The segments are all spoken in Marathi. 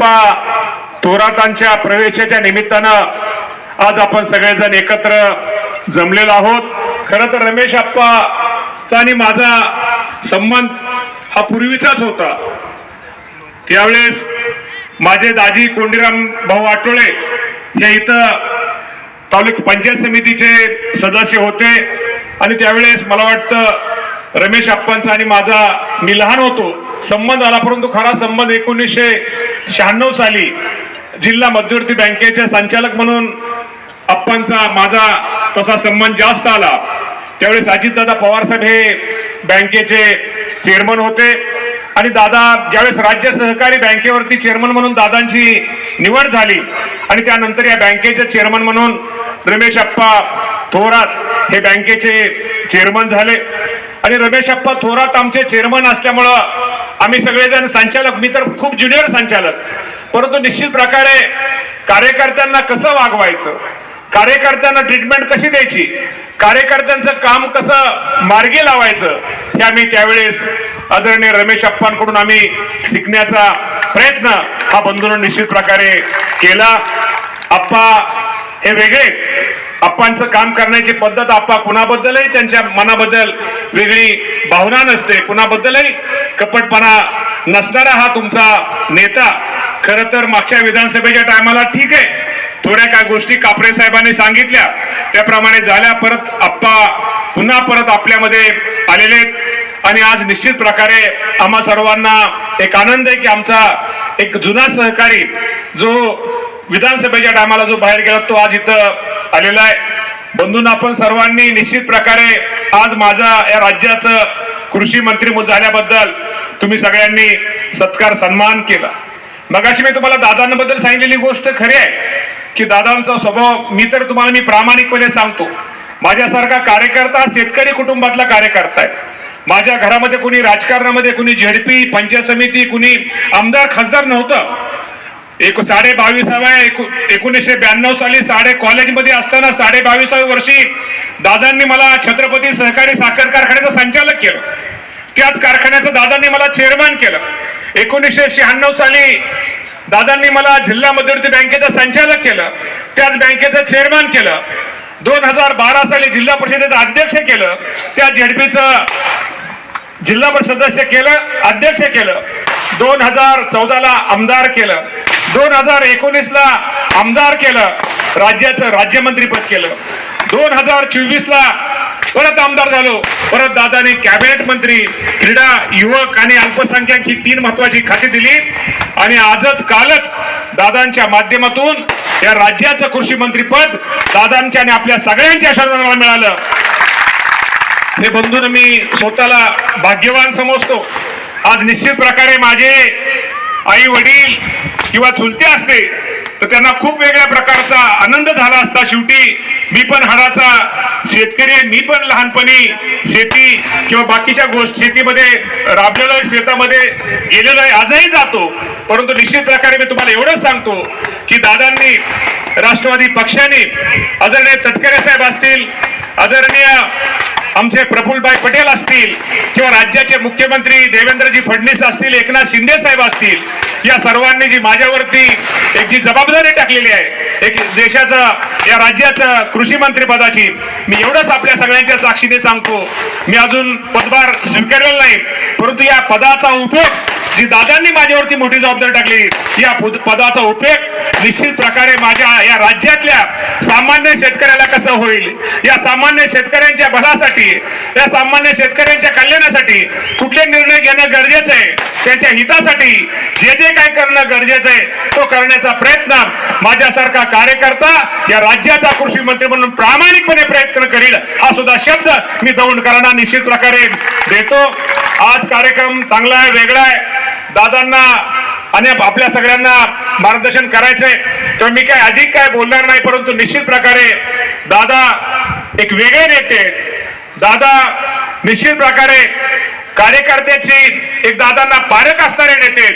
अप्पा थोरातांच्या प्रवेशाच्या निमित्तानं आज आपण सगळेजण एकत्र जमलेलो आहोत. खरं तर रमेश आप्पाचा आणि माझा संबंध हा पूर्वीचाच होता. त्यावेळेस माझे दाजी कोंडीराम भाऊ आटोळे हे इथं तालुका पंचायत समितीचे सदस्य होते आणि त्यावेळेस मला वाटतं रमेश अप्पांचा आणि माझा मी लहान होतो. संबंध आला परंतु खरा संबंध एकोणीसशे शहाण्णव साली जिल्हा मध्यवर्ती बँकेचे संचालक म्हणून अप्पांचा माझा तसा संबंध जास्त आला. त्यावेळेस अजितदादा पवारसाहेब हे बँकेचे चेअरमन होते. आणि दादा ज्यावेळेस राज्य सहकारी बँकेवरती चेअरमन म्हणून दादांची निवड झाली आणि त्यानंतर या बँकेचे चेअरमन म्हणून रमेश अप्पा थोरात हे बँकेचे चेअरमन झाले. आणि रमेश अप्पा थोरात आमचे चेअरमन असल्यामुळं आम्ही सगळेजण संचालक मी तर खूप ज्युनियर संचालक. परंतु निश्चित प्रकारे कार्यकर्त्यांना कसं वागवायचं? कार्यकर्त्यांना ट्रीटमेंट कशी द्यायची? कार्यकर्त्यांचं काम कसं मार्गी लावायचं? हे आम्ही त्यावेळेस आदरणीय रमेश अप्पांकडून आम्ही शिकण्याचा प्रयत्न हा बंधून निश्चित प्रकारे केला. आप्पा हे वेगळे. आप्पांचं काम करण्याची पद्धत आप्पा कुणाबद्दलही त्यांच्या मनाबद्दल वेगळी भावना नसते. कुणाबद्दलही कपटपणा नसणारा हा तुमचा नेता खर तर मागच्या विधानसभेच्या टायमाला ठीक आहे. थोड्या काय गोष्टी कापरे साहेबांनी सांगितल्या. त्याप्रमाणे झाल्या परत आप्पा पुन्हा परत आपल्यामध्ये आलेले आहेत. आणि आज निश्चित प्रकारे आम्हा सर्वांना एक आनंद आहे की आमचा एक जुना सहकारी जो विधानसभेच्या टायमाला जो बाहेर गेला तो आज इथं आलेला आहे. बंधून आपण सर्वांनी निश्चित प्रकारे आज माझ्या या राज्याचं कृषी मंत्री झाल्याबद्दल तुम्ही सगळ्यांनी सत्कार सन्मान केला. मगाशी मी तुम्हाला दादांबद्दल सांगितलेली गोष्ट खरी आहे की दादांचा स्वभाव मी तर तुम्हाला मी प्रामाणिकपणे सांगतो. माझ्यासारखा कार्यकर्ता शेतकरी कुटुंबातला कार्यकर्ता आहे. माझ्या घरामध्ये कुणी राजकारणामध्ये कुणी झेडपी पंचायत समिती कुणी आमदार खासदार नव्हतं. एक साडे बावीसाव्या एकू- एकोणीसशे ब्याण्णव साली साडे कॉलेजमध्ये असताना साडे बावीसाव्या वर्षी दादांनी मला छत्रपती सहकारी साखर कारखान्याचं संचालक केलं. त्याच कारखान्याचं दादांनी मला चेअरमॅन केलं. एकोणीसशे शहाण्णव साली दादांनी मला जिल्हा मध्यवर्ती बँकेचं संचालक केलं त्याच बँकेचं चेअरमॅन केलं. दोन हजार बारा साली जिल्हा परिषदेचं अध्यक्ष केलं त्या झेडपीचं जिल्हा परिषद सदस्य केलं अध्यक्ष केलं. दोन हजार चौदाला आमदार केलं. दोन हजार एकोणीसला आमदार केलं. राज्याचं राज्यमंत्रीपद केलं. दोन हजार चोवीसला परत आमदार झालो. परत दादाने कॅबिनेट मंत्री क्रीडा युवक आणि अल्पसंख्याक ही तीन महत्वाची खाती दिली. आणि आजच कालच दादांच्या माध्यमातून या राज्याचं कृषी मंत्रीपद दादांच्या आणि आपल्या सगळ्यांच्या शासनाला मिळालं. हे बंधून मी स्वतःला भाग्यवान समजतो. आज निश्चित प्रकारे माझे आई वडील किंवा चुलते असते तर त्यांना खूप वेगळ्या प्रकारचा आनंद झाला असता शेवटी. मी पण हाडाचा शेतकरी आहे मी पण लहानपणी शेती किंवा बाकीच्या गोष्टी शेतीमध्ये राबलेलो आहे शेतामध्ये गेलेलो आहे आजही जातो. परंतु निश्चित प्रकारे मी तुम्हाला एवढंच सांगतो की दादांनी राष्ट्रवादी पक्षाने आदरणीय तटकरे साहेब असतील आदरणीय आमचे प्रफुल्लभाई पटेल असतील किंवा राज्याचे मुख्यमंत्री देवेंद्रजी फडणवीस असतील एकनाथ शिंदे साहेब असतील या सर्वांनी जी माझ्यावरती एक जी जबाबदारी टाकलेली आहे एक देशाचं या राज्याचं कृषी मंत्रीपदाची मी एवढंच आपल्या सगळ्यांच्या साक्षीने सांगतो. मी अजून पदभार स्वीकारलेला नाही परंतु या पदाचा उपयोग जी दादांनी माझ्यावरती मोठी जबाबदारी टाकली या पद- पदाचा उपयोग निश्चित प्रकारे माझ्या या राज्यातल्या सामान्य शेतकऱ्याला कसं होईल? या सामान्य शेतकऱ्यांच्या भलासाठी या सामान्य शेतकऱ्यांच्या कल्याणासाठी कुठले निर्णय घेणं गरजेचं आहे? त्यांच्या हितासाठी जे जे काय करणं गरजेचं आहे तो करण्याचा प्रयत्न माझ्यासारखा कार्यकर्ता या राज्याचा कृषी मंत्री म्हणून प्रामाणिकपणे प्रयत्न करील हा सुद्धा शब्द मी दौंडकरांना निश्चित प्रकारे देतो. आज कार्यक्रम चांगला आहे वेगळा आहे. दादांना आणि आपल्या सगळ्यांना मार्गदर्शन करायचंय. तर मी काय अधिक काय बोलणार नाही परंतु निश्चित प्रकारे दादा एक वेगळे नेते दादा निश्चित प्रकारे कार्यकर्त्याची एक दादांना पारक असणारे नेते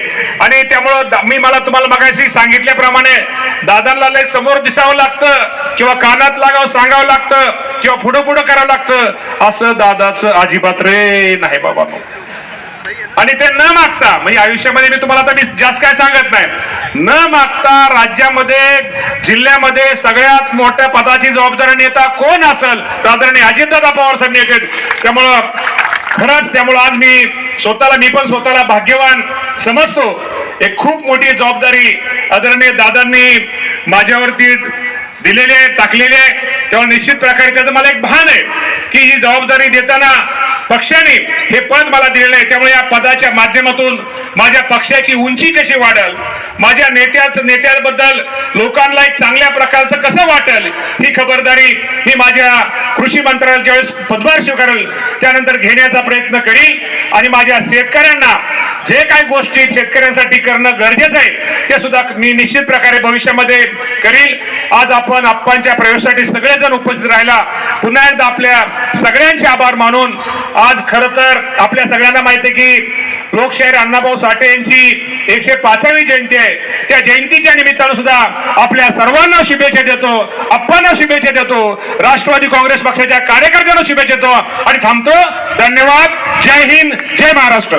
आणि त्यामुळं मी मला तुम्हाला मगाशी सांगितल्याप्रमाणे दादांना लय समोर दिसावं लागतं किंवा कानात लागावं सांगावं लागतं किंवा पुढं पुढं करावं लागतं. असं दादाचं अजिबात रे नाही बाबा. आणि ते न मागता म्हणजे आयुष्यामध्ये मी तुम्हाला आता मी जास्त काय सांगत नाही. न मागता राज्यामध्ये जिल्ह्यामध्ये सगळ्यात मोठ्या पदाची जबाबदारी नेता कोण असेल? तर आदरणीय अजितदादा पवार साहेब नेते. त्यामुळं खरंच त्यामुळं आज मी स्वतःला मी पण स्वतःला भाग्यवान समजतो. एक खूप मोठी जबाबदारी आदरणीय दादांनी माझ्यावरती दिलेली आहे टाकलेली आहे. तेव्हा निश्चित प्रकारे त्याचं मला एक भान आहे की ही जबाबदारी देताना पक्षाने हे पद मला दिलेलं आहे. त्यामुळे या पदाच्या माध्यमातून माझ्या पक्षाची उंची कशी वाढेल माझ्या नेत्याच नेत्याबद्दल लोकांना एक चांगल्या प्रकारचं कसं वाटेल ही खबरदारी मी माझ्या कृषी मंत्रालयात ज्यावेळेस पदभार स्वीकारेल त्यानंतर घेण्याचा प्रयत्न करील. आणि माझ्या शेतकऱ्यांना जे काही गोष्टी शेतकऱ्यांसाठी करणं गरजेचं आहे ते सुद्धा मी निश्चित प्रकारे भविष्यामध्ये करील. आज आपण आप्पांच्या प्रवेशासाठी सगळेजण उपस्थित राहिला. पुन्हा एकदा आपल्या सगळ्यांचे आभार मानून आज खर तर आपल्या सगळ्यांना माहिती आहे की लोकशाहीर अण्णाभाऊ साठे यांची एकशे पाचावी जयंती आहे. त्या जयंतीच्या निमित्तानं सुद्धा आपल्या सर्वांना शुभेच्छा देतो आप्पांना शुभेच्छा देतो राष्ट्रवादी काँग्रेस पक्षाच्या कार्यकर्त्यांना शुभेच्छा देतो. आणि थांबतो. धन्यवाद. जय हिंद. जय महाराष्ट्र.